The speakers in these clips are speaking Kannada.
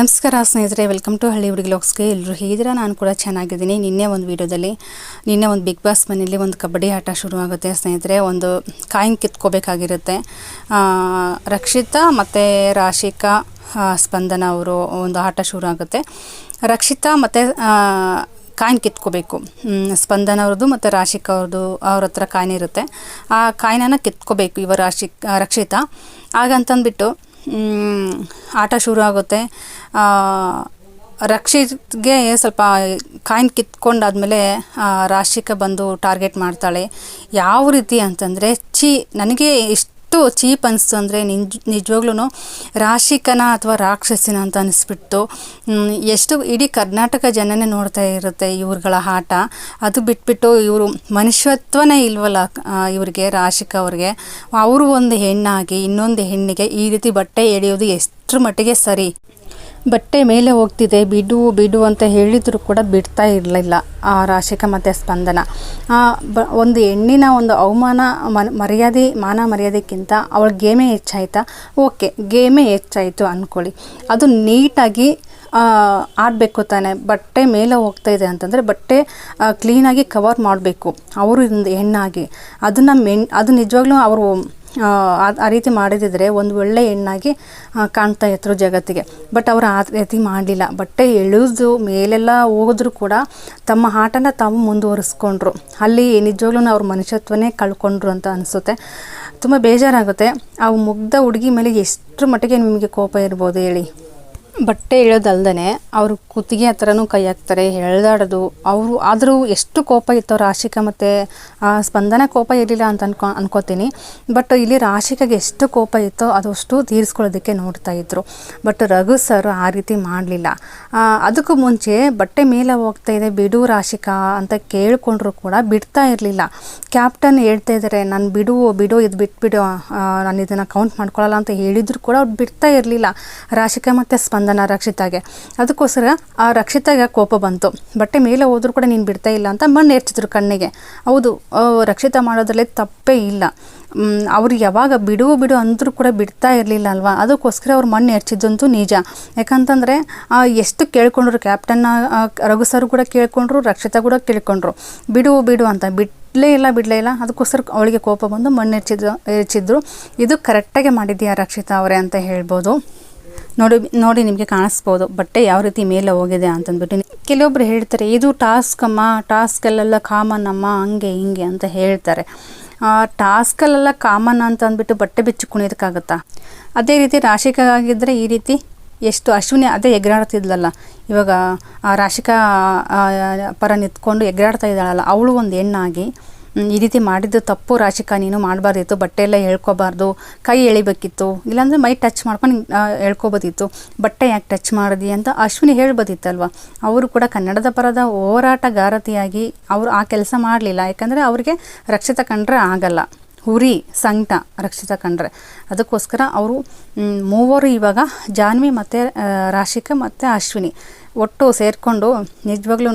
ನಮಸ್ಕಾರ ಸ್ನೇಹಿತರೆ ವೆಲ್ಕಮ್ ಟು ಹಳ್ಳಿ ಹುಡುಗಿ ಲೋಕ್ಸ್ಗೆ ಎಲ್ಲರೂ ಹೇಗಿದ್ದೀರಾ? ನಾನು ಕೂಡ ಚೆನ್ನಾಗಿದ್ದೀನಿ. ನಿನ್ನೆ ಒಂದು ವೀಡಿಯೋದಲ್ಲಿ, ನಿನ್ನೆ ಒಂದು ಬಿಗ್ ಬಾಸ್ ಮನೆಯಲ್ಲಿ ಒಂದು ಕಬಡ್ಡಿ ಆಟ ಶುರುವಾಗುತ್ತೆ ಸ್ನೇಹಿತರೆ. ಒಂದು ಕಾಯಿನ್ ಕಿತ್ಕೋಬೇಕಾಗಿರುತ್ತೆ. ರಕ್ಷಿತಾ ಮತ್ತು ರಾಶಿಕಾ ಸ್ಪಂದನ ಅವರು ಒಂದು ಆಟ ಶುರು ಆಗುತ್ತೆ ರಕ್ಷಿತಾ ಮತ್ತು ಕಾಯಿನ್ ಕಿತ್ಕೋಬೇಕು. ಸ್ಪಂದನ ಅವ್ರದ್ದು ಮತ್ತು ರಾಶಿಕಾ ಅವ್ರದ್ದು, ಅವ್ರ ಹತ್ರ ಕಾಯಿನ್ ಇರುತ್ತೆ. ಆ ಕಾಯಿನನ್ನು ಕಿತ್ಕೋಬೇಕು ಇವ ರಾಶಿ ರಕ್ಷಿತಾ. ಹಾಗಂತಂದ್ಬಿಟ್ಟು ಆಟ ಶುರು ಆಗುತ್ತೆ. ರಕ್ಷಿತ್ಗೆ ಸ್ವಲ್ಪ ಕಾಯಿನ್ ಕಿತ್ಕೊಂಡಾದ್ಮೇಲೆ ರಾಶಿಕ ಬಂದು ಟಾರ್ಗೆಟ್ ಮಾಡ್ತಾಳೆ. ಯಾವ ರೀತಿ ಅಂತಂದರೆ, ಛೀ, ನನಗೆ ಎಷ್ಟು ಚೀಪ್ ಅನಿಸ್ತು ಅಂದರೆ ನಿಜ ನಿಜವಾಗ್ಲೂ ರಾಶಿಕನ ಅಥವಾ ರಾಕ್ಷಸಿನ ಅಂತ ಅನಿಸ್ಬಿಟ್ಟು ಎಷ್ಟು ಇಡೀ ಕರ್ನಾಟಕ ಜನನೇ ನೋಡ್ತಾ ಇರುತ್ತೆ ಇವ್ರುಗಳ ಆಟ. ಅದು ಬಿಟ್ಬಿಟ್ಟು ಇವರು ಮನುಷ್ಯತ್ವನೇ ಇಲ್ವಲ್ಲ ಇವ್ರಿಗೆ, ರಾಶಿಕ ಅವ್ರಿಗೆ. ಅವರು ಒಂದು ಹೆಣ್ಣಾಗಿ ಇನ್ನೊಂದು ಹೆಣ್ಣಿಗೆ ಈ ರೀತಿ ಬಟ್ಟೆ ಎಳೆಯೋದು ಎಷ್ಟರ ಮಟ್ಟಿಗೆ ಸರಿ. ಬಟ್ಟೆ ಮೇಲೆ ಹೋಗ್ತಿದೆ, ಬಿಡು ಬಿಡು ಅಂತ ಹೇಳಿದ್ರು ಕೂಡ ಬಿಡ್ತಾ ಇರಲಿಲ್ಲ ಆ ರಾಶಿಕ ಮತ್ತು ಸ್ಪಂದನ. ಬ, ಒಂದು ಹೆಣ್ಣಿನ ಒಂದು ಅವಮಾನ ಮನ್, ಮರ್ಯಾದೆ, ಮಾನ ಮರ್ಯಾದೆಕ್ಕಿಂತ ಅವಳ ಗೇಮೇ ಹೆಚ್ಚಾಯ್ತಾ? ಓಕೆ, ಗೇಮೇ ಹೆಚ್ಚಾಯಿತು ಅಂದ್ಕೊಳ್ಳಿ ಅದು ನೀಟಾಗಿ ಆಡಬೇಕು ತಾನೆ. ಬಟ್ಟೆ ಮೇಲೆ ಹೋಗ್ತಾ ಇದೆ ಅಂತಂದರೆ ಬಟ್ಟೆ ಕ್ಲೀನಾಗಿ ಕವರ್ ಮಾಡಬೇಕು. ಅವರು ಹೆಣ್ಣಾಗಿ. ಅದನ್ನು ಮೆನ್ ಅದು ನಿಜವಾಗ್ಲೂ ಅವರು ಆ, ರೀತಿ ಮಾಡಿದಿದ್ರೆ ಒಂದು ಒಳ್ಳೆ ಹೆಣ್ಣಾಗಿ ಕಾಣ್ತಾ ಇತ್ತು ಜಗತ್ತಿಗೆ. ಬಟ್ ಅವರು ಆ ರೀತಿ ಮಾಡಲಿಲ್ಲ. ಬಟ್ಟೆ ಎಳೆದು ಮೇಲೆಲ್ಲ ಹೋದ್ರು ಕೂಡ ತಮ್ಮ ಆಟನ ತಾವು ಮುಂದುವರಿಸ್ಕೊಂಡ್ರು. ಅಲ್ಲಿ ನಿಜವಾಗ್ಲೂ ಅವ್ರ ಮನುಷ್ಯತ್ವನೇ ಕಳ್ಕೊಂಡ್ರು ಅಂತ ಅನಿಸುತ್ತೆ. ತುಂಬ ಬೇಜಾರಾಗುತ್ತೆ. ಆ ಮುಗ್ಧ ಹುಡುಗಿ ಮೇಲೆ ಎಷ್ಟರ ಮಟ್ಟಿಗೆ ನಿಮಗೆ ಕೋಪ ಇರ್ಬೋದು ಹೇಳಿ. ಬಟ್ಟೆ ಇಳೋದಲ್ದೇ ಅವರು ಕುತ್ತಿಗೆ ಹತ್ರನೂ ಕೈ ಹಾಕ್ತಾರೆ, ಎಳ್ದಾಡೋದು. ಅವರು ಆದರೂ ಎಷ್ಟು ಕೋಪ ಇತ್ತು ರಾಶಿಕಾ ಮತ್ತು ಸ್ಪಂದನ ಕೋಪ ಇರಲಿಲ್ಲ ಅಂತ ಅನ್ಕೊ, ಅನ್ಕೋತೀನಿ. ಬಟ್ ಇಲ್ಲಿ ರಾಶಿಕಾಗೆ ಎಷ್ಟು ಕೋಪ ಇತ್ತೋ ಅದಷ್ಟು ತೀರಿಸ್ಕೊಳ್ಳೋದಕ್ಕೆ ನೋಡ್ತಾ ಇದ್ರು. ಬಟ್ ರಘು ಸರ್ ಆ ರೀತಿ ಮಾಡಲಿಲ್ಲ. ಅದಕ್ಕೂ ಮುಂಚೆ ಬಟ್ಟೆ ಮೇಲೆ ಹೋಗ್ತಾ ಇದೆ, ಬಿಡು ರಾಶಿಕಾ ಅಂತ ಕೇಳಿಕೊಂಡ್ರು ಕೂಡ ಬಿಡ್ತಾ ಇರಲಿಲ್ಲ. ಕ್ಯಾಪ್ಟನ್ ಹೇಳ್ತಾ ಇದ್ದಾರೆ ನಾನು ಬಿಡು ಬಿಡು, ಇದು ಬಿಟ್ಬಿಡು. ನಾನು ಇದನ್ನು ಕೌಂಟ್ ಮಾಡ್ಕೊಳ್ಳಲ್ಲ ಅಂತ ಹೇಳಿದ್ರು ಕೂಡ ಅವ್ರು ಬಿಡ್ತಾ ಇರಲಿಲ್ಲ. ರಾಶಿಕಾ ಮತ್ತು ಸ್ಪಂದನ ರಕ್ಷಿತಾಗೆ. ಅದಕ್ಕೋಸ್ಕರ ಆ ರಕ್ಷಿತಾಗೆ ಕೋಪ ಬಂತು. ಬಟ್ಟೆ ಮೇಲೆ ಹೋದ್ರು ಕೂಡ ನೀನು ಬಿಡ್ತಾ ಇಲ್ಲ ಅಂತ ಮಣ್ಣು ಎರ್ಚಿದ್ರು ಕಣ್ಣಿಗೆ. ಹೌದು ರಕ್ಷಿತ ಮಾಡೋದ್ರಲ್ಲಿ ತಪ್ಪೇ ಇಲ್ಲ. ಅವ್ರು ಯಾವಾಗ ಬಿಡು ಬಿಡು ಅಂದರೂ ಕೂಡ ಬಿಡ್ತಾ ಇರಲಿಲ್ಲ ಅಲ್ವಾ? ಅದಕ್ಕೋಸ್ಕರ ಅವ್ರು ಮಣ್ಣು ಎರ್ಚಿದ್ದಂತೂ ನಿಜ. ಯಾಕಂತಂದರೆ ಎಷ್ಟು ಕೇಳ್ಕೊಂಡ್ರು ಕ್ಯಾಪ್ಟನ್ನ ರಘುಸರು ರಘು ಸರ್ ಕೂಡ ಕೇಳ್ಕೊಂಡ್ರು, ರಕ್ಷಿತಾ ಕೂಡ ಕೇಳ್ಕೊಂಡ್ರು. ಬಿಡು ಬಿಡು ಅಂತ. ಬಿಡಲೇ ಇಲ್ಲ ಬಿಡಲೇ ಇಲ್ಲ. ಅದಕ್ಕೋಸ್ಕರ ಅವಳಿಗೆ ಕೋಪ ಬಂದು ಮಣ್ಣು ಎರ್ಚಿದ್ರು. ಇದು ಕರೆಕ್ಟಾಗಿ ಮಾಡಿದ್ಯಾ ರಕ್ಷಿತಾ ಅವರೇ ಅಂತ ಹೇಳ್ಬೋದು. ನೋಡಿ ನೋಡಿ ನಿಮಗೆ ಕಾಣಿಸ್ಬೋದು, ಬಟ್ಟೆ ಯಾವ ರೀತಿ ಮೇಲೆ ಹೋಗಿದೆ ಅಂತಂದ್ಬಿಟ್ಟು. ಕೆಲವೊಬ್ರು ಹೇಳ್ತಾರೆ, ಇದು ಟಾಸ್ಕ್ ಅಮ್ಮ, ಟಾಸ್ಕಲ್ಲೆಲ್ಲ ಕಾಮನ್ ಅಮ್ಮ, ಹಂಗೆ ಹಿಂಗೆ ಅಂತ ಹೇಳ್ತಾರೆ. ಟಾಸ್ಕಲ್ಲೆಲ್ಲ ಕಾಮನ್ ಅಂತ ಅಂದ್ಬಿಟ್ಟು ಬಟ್ಟೆ ಬಿಚ್ಚಿ ಕುಣಿಯೋದಕ್ಕಾಗತ್ತಾ? ಅದೇ ರೀತಿ ರಾಶಿಕಾಗಿದ್ದರೆ ಈ ರೀತಿ ಎಷ್ಟು ಅಶ್ವಿನಿ ಅದೇ ಎಗರಾಡ್ತಿದ್ಲಲ್ಲ, ಇವಾಗ ರಾಶಿಕಾ ಪರ ನಿಂತ್ಕೊಂಡು ಎಗರಾಡ್ತಾ ಇದ್ದಾಳಲ್ಲ, ಅವಳು ಒಂದು ಹೆಣ್ಣಾಗಿ ಈ ರೀತಿ ಮಾಡಿದ್ದು ತಪ್ಪು ರಾಶಿಕಾ, ನೀನು ಮಾಡಬಾರ್ದಿತ್ತು ಬಟ್ಟೆ ಎಲ್ಲ ಹೇಳ್ಕೋಬಾರ್ದು, ಕೈ ಎಳಿಬೇಕಿತ್ತು, ಇಲ್ಲಾಂದರೆ ಮೈ ಟಚ್ ಮಾಡ್ಕೊಂಡು ಹೇಳ್ಕೋಬೋದಿತ್ತು ಬಟ್ಟೆ ಯಾಕೆ ಟಚ್ ಮಾಡಿದಿ ಅಂತ ಅಶ್ವಿನಿ ಹೇಳ್ಬೋದಿತ್ತಲ್ವ ಅವರು ಕೂಡ ಕನ್ನಡದ ಪರದ ಹೋರಾಟಗಾರತಿಯಾಗಿ ಅವರು ಆ ಕೆಲಸ ಮಾಡಲಿಲ್ಲ, ಯಾಕಂದರೆ ಅವರಿಗೆ ರಕ್ಷಿತ ಕಂಡ್ರೆ ಆಗಲ್ಲ. ಹುರಿ, ಸಂಕಟ, ರಕ್ಷಿತ ಕಂಡ್ರೆ. ಅದಕ್ಕೋಸ್ಕರ ಅವರು ಮೂವರು ಇವಾಗ ಜಾನ್ವಿ ಮತ್ತು ರಾಶಿಕಾ ಮತ್ತು ಅಶ್ವಿನಿ. ಒಟ್ಟು ಸೇರಿಕೊಂಡು ನಿಜವಾಗ್ಲೂ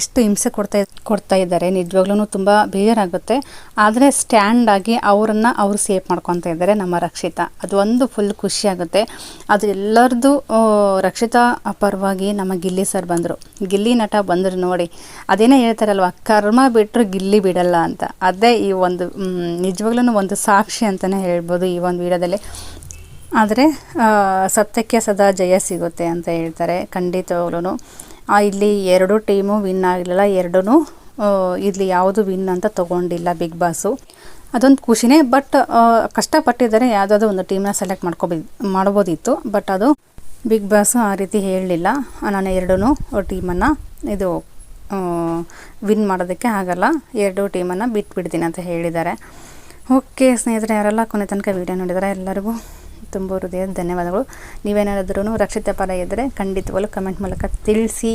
ಎಷ್ಟು ಹಿಂಸೆ ಕೊಡ್ತಾ ಕೊಡ್ತಾ ಇದ್ದಾರೆ. ನಿಜವಾಗ್ಲೂ ತುಂಬ ಬೇಜಾರಾಗುತ್ತೆ. ಆದರೆ ಸ್ಟ್ಯಾಂಡ್ ಆಗಿ ಅವರನ್ನು ಅವರು ಸೇಫ್ ಮಾಡ್ಕೊತಾ ಇದ್ದಾರೆ ನಮ್ಮ ರಕ್ಷಿತಾ. ಅದು ಒಂದು ಫುಲ್ ಖುಷಿ ಆಗುತ್ತೆ. ಅದು ಎಲ್ಲರದ್ದು ರಕ್ಷಿತಾ ಪರವಾಗಿ ನಮ್ಮ ಗಿಲ್ಲಿ ಸರ್ ಬಂದರು. ಗಿಲ್ಲಿ ನಟ ಬಂದರು ನೋಡಿ. ಅದೇನೇ ಹೇಳ್ತಾರಲ್ವ, ಕರ್ಮ ಬಿಟ್ಟರು ಗಿಲ್ಲಿ ಬಿಡಲ್ಲ ಅಂತ. ಅದೇ ಈ ಒಂದು ನಿಜವಾಗ್ಲೂ ಒಂದು ಸಾಕ್ಷಿ ಅಂತಲೇ ಹೇಳ್ಬೋದು ಈ ಒಂದು ವಿಡಿಯೋದಲ್ಲಿ. ಆದರೆ ಸತ್ಯಕ್ಕೆ ಸದಾ ಜಯ ಸಿಗುತ್ತೆ ಅಂತ ಹೇಳ್ತಾರೆ ಖಂಡಿತವಾಗ್ಲೂ ಇಲ್ಲಿ ಎರಡು ಟೀಮು ವಿನ್ ಆಗಲಿಲ್ಲ ಎರಡೂ ಇಲ್ಲಿ ಯಾವುದು ವಿನ್ ಅಂತ ತೊಗೊಂಡಿಲ್ಲ ಬಿಗ್ ಬಾಸು. ಅದೊಂದು ಖುಷಿನೇ, ಬಟ್ ಕಷ್ಟಪಟ್ಟಿದ್ದಾರೆ, ಯಾವುದಾದ್ರು ಒಂದು ಟೀಮ್ನ ಸೆಲೆಕ್ಟ್ ಮಾಡ್ಕೋಬಿ, ಮಾಡ್ಬೋದಿತ್ತು, ಬಟ್ ಅದು ಬಿಗ್ ಬಾಸ್ ಆ ರೀತಿ ಹೇಳಲಿಲ್ಲ. ನಾನು ಎರಡೂ ಟೀಮನ್ನು ಇದು ವಿನ್ ಮಾಡೋದಕ್ಕೆ ಆಗಲ್ಲ. ಎರಡು ಟೀಮನ್ನು ಬಿಟ್ಬಿಡ್ತೀನಿ ಅಂತ ಹೇಳಿದ್ದಾರೆ. ಓಕೆ ಸ್ನೇಹಿತರೆ, ಯಾರೆಲ್ಲ ಕೊನೆ ತನಕ ವೀಡಿಯೋ ನೋಡಿದಾರೆ ಎಲ್ಲರಿಗೂ ತುಂಬ ಹೃದಯದ ಧನ್ಯವಾದಗಳು. ನೀವೇನಾದ್ರೂ ರಕ್ಷಿತ ಪರ ಇದ್ದರೆ ಖಂಡಿತವಾಗ್ಲೂ ಕಮೆಂಟ್ ಮೂಲಕ ತಿಳಿಸಿ.